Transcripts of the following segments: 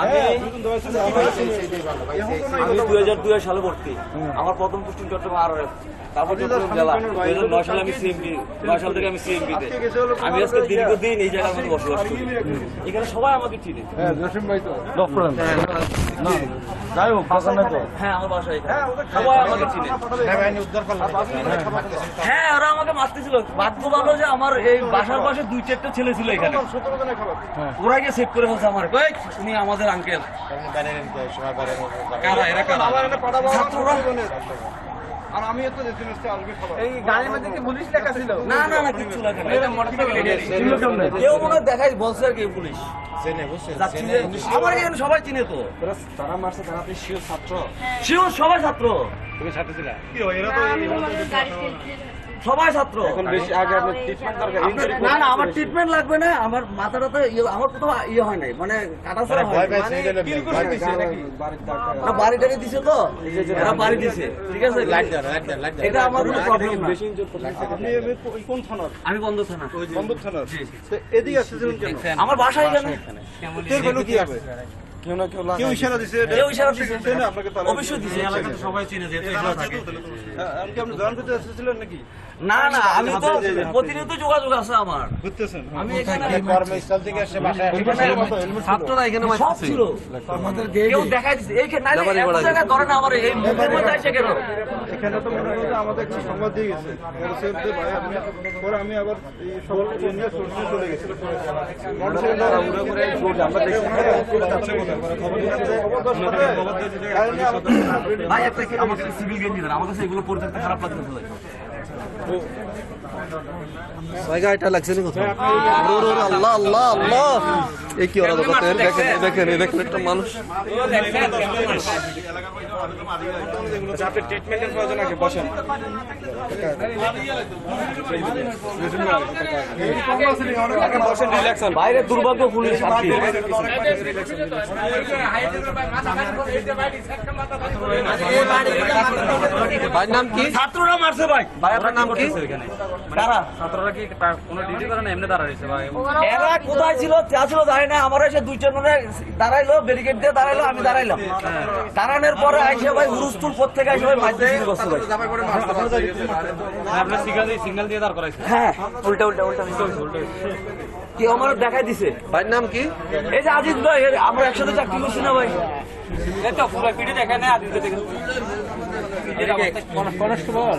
আমি আমি দুই হাজার দুই সালে ভর্তি। আমার প্রথম পোস্টিং চট্টগ্রাম আর তারপর চট্টগ্রাম জেলা। দুই হাজার নয় সালে আমি সিএমপি নয় সাল থেকে আমি সিএমপি আমি আজকে দীর্ঘদিন এই জায়গার মধ্যে বসবাস করি। এখানে সবাই আমাকে চিনে। যাই হোক তো। হ্যাঁ আমার বাসা সবাই আমাকে চিনে। হ্যাঁ ওরা আমাকে মারতেছিল। ভাগ্য ভালো যে আমার এই বাসার পাশে দুই চারটে ছেলে ছিল এখানে। ওরা গিয়ে সেভ করে ফেলছে আমার উনি আমাদের আঙ্কেল কারা এরা কারা? ছাত্ররা? আর আমি তো দেখতে আসবে এই গাড়ির মধ্যে কি পুলিশ লেখা ছিল? না না না কিছু লেখা এটা মোটরসাইকেল কেউ মনে দেখাই বলছে আর কি পুলিশ। আমার এখানে সবাই চিনে তো? তারা মারছে তারা আপনি শিও ছাত্র। শিওর সবাই ছাত্র। কি হয় এরা তো সবাই ছাত্র। এখন বেশি আগে আপনার ট্রিটমেন্ট দরকার ইনজুরি না না আমার ট্রিটমেন্ট লাগবে না আমার মাথাটা তো ইয়ে- আমার কোথাও ইয়ে হয় নাই মানে কাটা ছাড়া না বাড়ি টাড়ি দিছে তো। এরা বাড়ি দিছে ঠিক আছে? এটা আমার কোনো প্রবলেম না। কোন থানার? আমি বন্ধ থানা। বন্দর থানার। এদিকে আসতেছিলেন আমার বাসা এখানে। টের কি হবে কেউ না কেউ কেউ ইশারা দিছে কেউ ইশারা দিছে না আপনাকে তালা অবশ্যই দিছে এলাকাতে সবাই চিনে যেহেতু এগুলো থাকে আমি কি আপনি জয়েন করতে আসতেছিলেন নাকি না না আমি তো প্রতিনিয়ত যোগাযোগ আছে আমার ঘুরতেছেন আমি এখানে কর্মস্থল থেকে এসে বাসায় ছাত্ররা এখানে সব ছিল আমাদের কেউ দেখাই দিছে এইখানে নাইলে এত জায়গায় ধরে না আমার এই মুখের মধ্যে আসে কেন এখানে তো মনে হয় আমাদের একটা সংবাদ দিয়ে গেছে মোটরসাইকেল দিয়ে ভাই আপনি পরে আমি আবার এই সকলকে নিয়ে চলে গেছি আমরা দেখছি ভাই একটা কি আমার সিভিল গেঞ্জি দেন আমার কাছে এগুলো পরে খারাপ লাগতেছে। ভাই জায়গাটা লাগছে না কোথাও ওরে ওরে আল্লাহ আল্লাহ আল্লাহ এই কি ওরা দেখেন দেখেন দেখেন একটা মানুষ আপনি ট্রিটমেন্টের প্রয়োজন আগে বসেন। বসেন রিল্যাক্স হন। বাইরে দুর্ভাগ্য পুলিশ নাম কি? ছাত্ররা মারছে ভাই। ভাই নাম কি? কারা ছাত্ররা কি কোনো ডিউটি করে না এমনি দাঁড়াইছে ভাই? এরা কোথায় ছিল চা ছিল জানি না আমার এসে দুই চারজনে দাঁড়াইলো ব্যারিকেড দিয়ে দাঁড়াইলো আমি দাঁড়াইলাম। দাঁড়ানোর পরে আইসে ভাই হুরুস্তুল প্রত্যেক আইসে ভাই মাইতে শুরু ভাই। আপনার সিগন্যাল দিয়ে সিগন্যাল দিয়ে দাঁড় করাইছে। হ্যাঁ। উল্টা উল্টা উল্টা। কি আমার দেখাই দিছে। ভাইয়ের নাম কি? এই যে আজিজ ভাই আমরা একসাথে চাকরি করছি না ভাই। এই তো পুরো পিঠে দেখে না আদিত্য দেখে কনস্টেবল।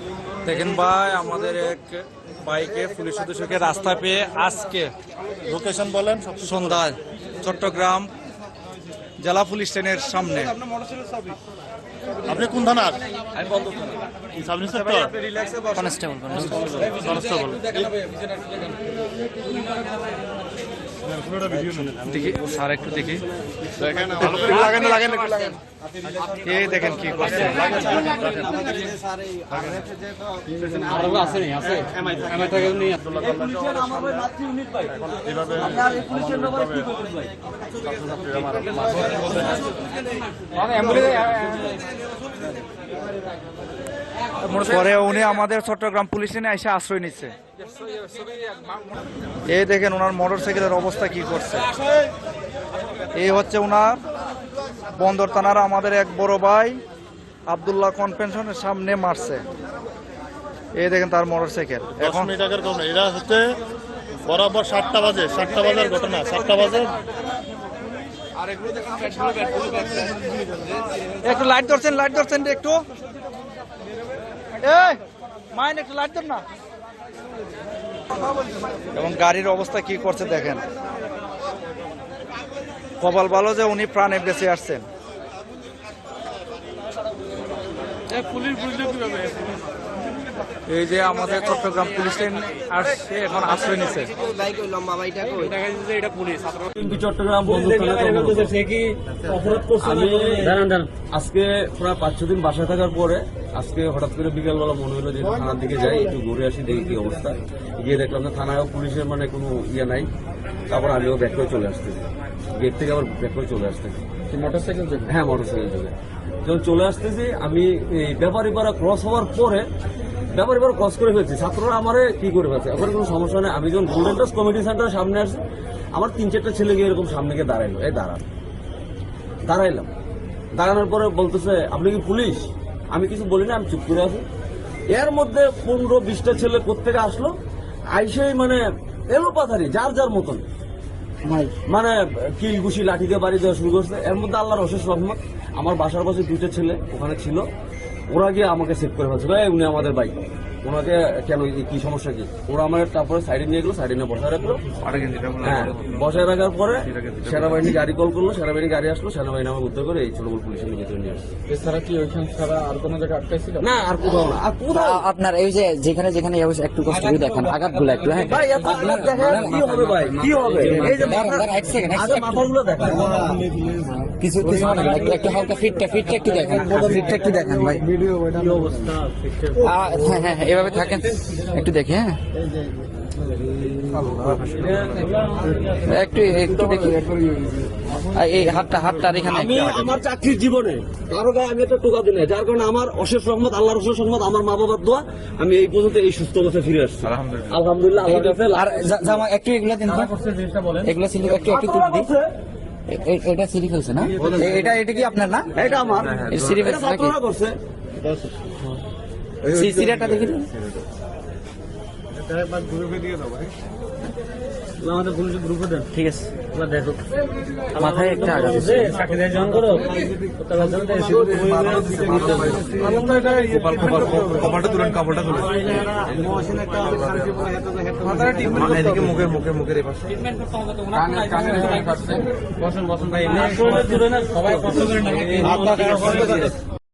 ভাই আমাদের এক বাইকে পুলিশ সদস্যকে রাস্তা পেয়ে আজকে লোকেশন বলেন সন্ধ্যায় চট্টগ্রাম জেলা পুলিশ স্টেশনের সামনে। আপনি কোন থানার? Sub inspector? Constable constable. দেখি স্যার একটু দেখি। দেখেন কি করছে? পরে উনি আমাদের চট্টগ্রাম পুলিশ স্টেশনে এসে আশ্রয় নিচ্ছে। এই দেখেন ওনার মোটর সাইকেলের অবস্থা কি করছে। এই হচ্ছে ওনার বন্দর থানার আমাদের এক বড় ভাই আবদুল্লাহ কনভেনশনের সামনে মারছে। এই দেখেন তার মোটর সাইকেল এখন এরা হচ্ছে বরাবর সাতটা বাজে সাতটা বাজার ঘটনা সাতটা বাজে একটু লাইট ধরছেন লাইট ধরছেন একটু। এই মাইন একটু লাইট না। এবং গাড়ির অবস্থা কি করছে দেখেন। কপাল ভালো যে উনি প্রাণে বেঁচে আসছেন। এই যে আমাদের চট্টগ্রাম পুলিশ লাইন আসছে এখন আশ্রয় নিছে। কিন্তু চট্টগ্রাম থানায় আজকে প্রায় পাঁচ ছ দিন বাসায় থাকার পরে আজকে হঠাৎ করে বিকেলবেলা মনে হলো যে থানার দিকে যাই একটু ঘুরে আসি দেখি কি অবস্থা। গিয়ে দেখলাম যে থানায়ও পুলিশের মানে কোনো ইয়ে নাই। তারপর আমিও ব্যাক করে চলে আসতেছি। গেট থেকে আবার ব্যাক করে চলে আসতেছি। মোটরসাইকেল হ্যাঁ মোটরসাইকেল চলে যখন চলে আসতেছি আমি এই ব্যাপারীপাড়া ক্রস হওয়ার পরে ব্যাপারীপাড়া ক্রস করে ফেলছি। ছাত্ররা আমারে কি করে ফেলছে? এখন কোনো সমস্যা নেই। আমি যখন গোল্ডেন টাস কমিটি সেন্টারের সামনে আসছি আমার তিন চারটা ছেলে গিয়ে এরকম সামনে গিয়ে দাঁড়াইলো। এই দাঁড়ান দাঁড়াইলাম। দাঁড়ানোর পরে বলতেছে আপনি কি পুলিশ? আমি কিছু বলি না আমি চুপ করে আছি। এর মধ্যে পনেরো বিশটা ছেলে কোথেকে আসলো? আইসেই মানে এলো পাথারি যার যার মতন। মানে কিল ঘুষি লাঠি দিয়ে বাড়ি দেওয়া শুরু করছে। এর মধ্যে আল্লাহর অশেষ রহমত। আমার বাসার পাশে দুইটা ছেলে ওখানে ছিল। ওরা গিয়ে আমাকে সেভ করে ফেলছিল ভাই উনি আমাদের বাইক ওনাকে কেন কি সমস্যা কি? ওরা আমার তারপরে সাইডে নিয়ে গেলো সাইডে নিয়ে বসায় রাখল। হ্যাঁ বসায় রাখার পরে সেনাবাহিনী গাড়ি কল করল সেনাবাহিনী গাড়ি আসলো সেনাবাহিনী আমাকে উদ্ধার করে এই ছোটবল পুলিশের নিয়ে আসছে এছাড়া কি ওইখান ছাড়া আর কোনো জায়গায় আটকাইছিল? না আর কোথাও না আর কোথাও। আপনার এই যে যেখানে যেখানে একটু কষ্ট করে দেখেন আঘাতগুলো একটু হ্যাঁ। ভাই এত আঘাত দেখা কি হবে ভাই? কি হবে? এই যে এক এক আগে second। মাথাগুলো দেখা কিছু কিছু মনে একটু একটু হালকা ফিটটা ফিটটা একটু দেখেন। ফিটটা একটু দেখেন ভাই। হ্যাঁ হ্যাঁ হ্যাঁ, এভাবে থাকেন? একটু দেখি হ্যাঁ। একটু একটু দেখি। এই হাতটা হাতটা এখানে আমি আমার চাকরির জীবনে কারও গায়ে আমি একটা টোকা দিই না যার কারণে আমার অশেষ রহমত আল্লাহর অশেষ রহমত আমার মা বাবার দোয়া আমি এই পর্যন্ত এই সুস্থ অবস্থায় ফিরে আসছি। আলহামদুলিল্লাহ। আল্লাহ কাছে আর জামা একটু এগুলো দিন। এগুলো ছিল একটু একটু তুলে দিই। এটা না? এটা এটা কি আপনার না? এটা আমার। নাকি? ছাত্ররা করছে সি- দেখি ঠিক আছে। মাথায় একটা আঘাত কপালটা তুলেন কাপড়টা তুলেন। এদিকে মুখের মুখের মুখের বসুন বসুন ভাই সবাই কষ্ট করে